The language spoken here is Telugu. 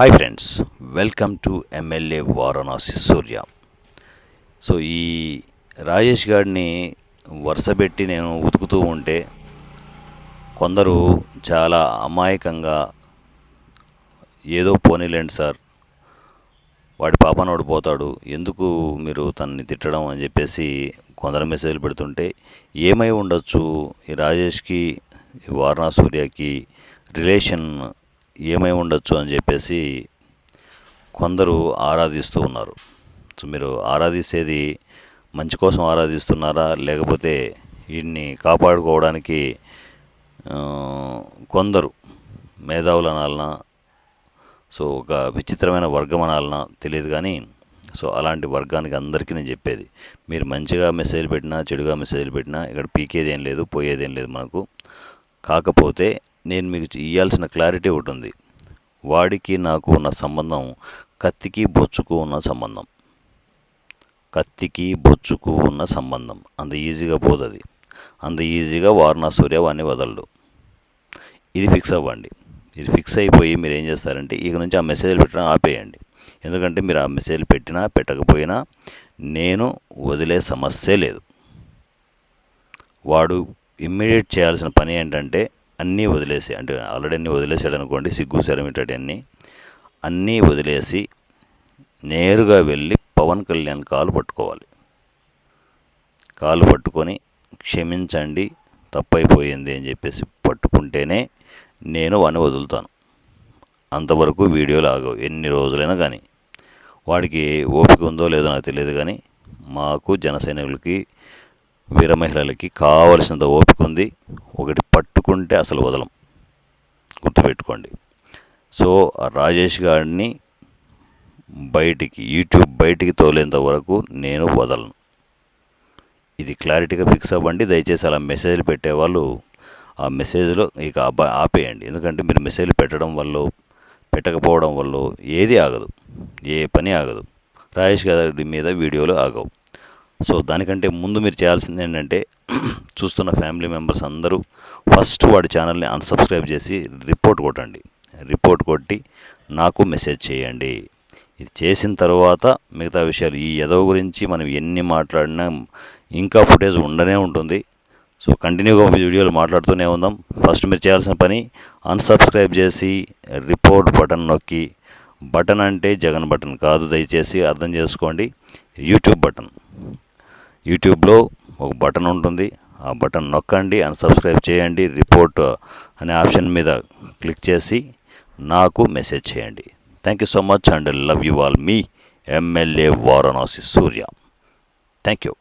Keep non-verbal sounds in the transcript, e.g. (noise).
Hi friends welcome to MLA Varanasi Surya so ఈ రాజేష్ గారిని వరుసపెట్టి నేను ఉతుకుతూ ఉంటే కొందరు చాలా అమాయకంగా ఏదో పోనీలేండి సార్ వాడి పాపనోడు పోతాడు ఎందుకు మీరు తనని తిట్టడం అని చెప్పేసి కొందరు మెసేజ్లు పెడుతుంటే ఏమై ఉండొచ్చు ఈ రాజేష్కి ఈ వారణా సూర్యకి రిలేషన్ ఏమై ఉండొచ్చు అని చెప్పేసి కొందరు ఆరాధిస్తూ ఉన్నారు. సో మీరు ఆరాధిసేది మంచి కోసం ఆరాధిస్తున్నారా? లేకపోతే వీడిని కాపాడుకోవడానికి కొందరు మేధావులు అనాలనా సో ఒక విచిత్రమైన వర్గం అనాలన తెలియదు కానీ సో అలాంటి వర్గానికి అందరికీ నేను చెప్పేది. మీరు మంచిగా మెసేజ్ పెట్టినా చెడుగా మెసేజ్లు పెట్టినా ఇక్కడ పీకేది ఏం లేదు పోయేది ఏం లేదు మనకు. కాకపోతే నేను మీకు ఇవ్వాల్సిన క్లారిటీ ఒకటి ఉంది. వాడికి నాకు ఉన్న సంబంధం కత్తికి బొచ్చుకు ఉన్న సంబంధం. కత్తికి బొచ్చుకు ఉన్న సంబంధం. అంత ఈజీగా పోతుంది అంత ఈజీగా వారణా సూర్య వాడిని వదలడు. ఇది ఫిక్స్ అవ్వండి. ఇది ఫిక్స్ అయిపోయి మీరు ఏం చేస్తారంటే ఇక నుంచి ఆ మెసేజ్లు పెట్టడం ఆపేయండి. ఎందుకంటే మీరు ఆ మెసేజ్లు పెట్టినా పెట్టకపోయినా నేను వదిలే సమస్య లేదు. వాడు ఇమ్మీడియట్ చేయాల్సిన పని ఏంటంటే అన్నీ వదిలేసి అంటే ఆల్రెడీ అన్నీ వదిలేసాడు అనుకోండి సిగ్గు శరమిటటి అన్నీ అన్నీ వదిలేసి నేరుగా వెళ్ళి పవన్ కళ్యాణ్ కాలు పట్టుకోవాలి. కాలు పట్టుకొని క్షమించండి తప్పైపోయింది అని చెప్పేసి పట్టుకుంటేనే నేను వాడిని వదులుతాను. అంతవరకు వీడియోలు ఆగవు ఎన్ని రోజులైనా కానీ. వాడికి ఓపిక ఉందో లేదో నాకు తెలియదు కానీ మాకు జనసైనికులకి వీరమహిళలకి కావలసినంత ఓపిక ఉంది. ఒకటి పట్టుకుంటే అసలు వదలం. గుర్తుపెట్టుకోండి. సో రాజేష్ గారిని బయటికి యూట్యూబ్ బయటికి తోలేంత వరకు నేను వదలను. ఇది క్లారిటీగా ఫిక్స్ అవ్వండి. దయచేసి అలా మెసేజ్లు పెట్టేవాళ్ళు ఆ మెసేజ్లో ఇక ఆపేయండి. ఎందుకంటే మీరు మెసేజ్లు పెట్టడం వల్ల పెట్టకపోవడం వల్ల ఏది ఆగదు. ఏ పని ఆగదు. రాజేష్ గారి మీద వీడియోలు ఆగవు. సో దానికంటే ముందు మీరు చేయాల్సింది ఏంటంటే (clears throat) చూస్తున్న ఫ్యామిలీ మెంబర్స్ అందరూ ఫస్ట్ వాడి ఛానల్ని అన్సబ్స్క్రైబ్ చేసి రిపోర్ట్ కొట్టండి. రిపోర్ట్ కొట్టి నాకు మెసేజ్ చేయండి. ఇది చేసిన తర్వాత మిగతా విషయాలు ఈ ఎదవ గురించి మనం ఎన్ని మాట్లాడినా ఇంకా ఫుటేజ్ ఉండనే ఉంటుంది. సో కంటిన్యూగా వీడియోలు మాట్లాడుతూనే ఉందాం. ఫస్ట్ మీరు చేయాల్సిన పని అన్సబ్స్క్రైబ్ చేసి రిపోర్ట్ బటన్ నొక్కి బటన్ అంటే జగన్ బటన్ కాదు దయచేసి అర్థం చేసుకోండి. YouTube button. యూట్యూబ్లో ఒక బటన్ ఉంటుంది. ఆ బటన్ నొక్కండి అన్సబ్స్క్రైబ్ చేయండి రిపోర్ట్ అనే ఆప్షన్ మీద క్లిక్ చేసి నాకు మెసేజ్ చేయండి. Thank you so much and love you all me MLA Varanasi Surya thank you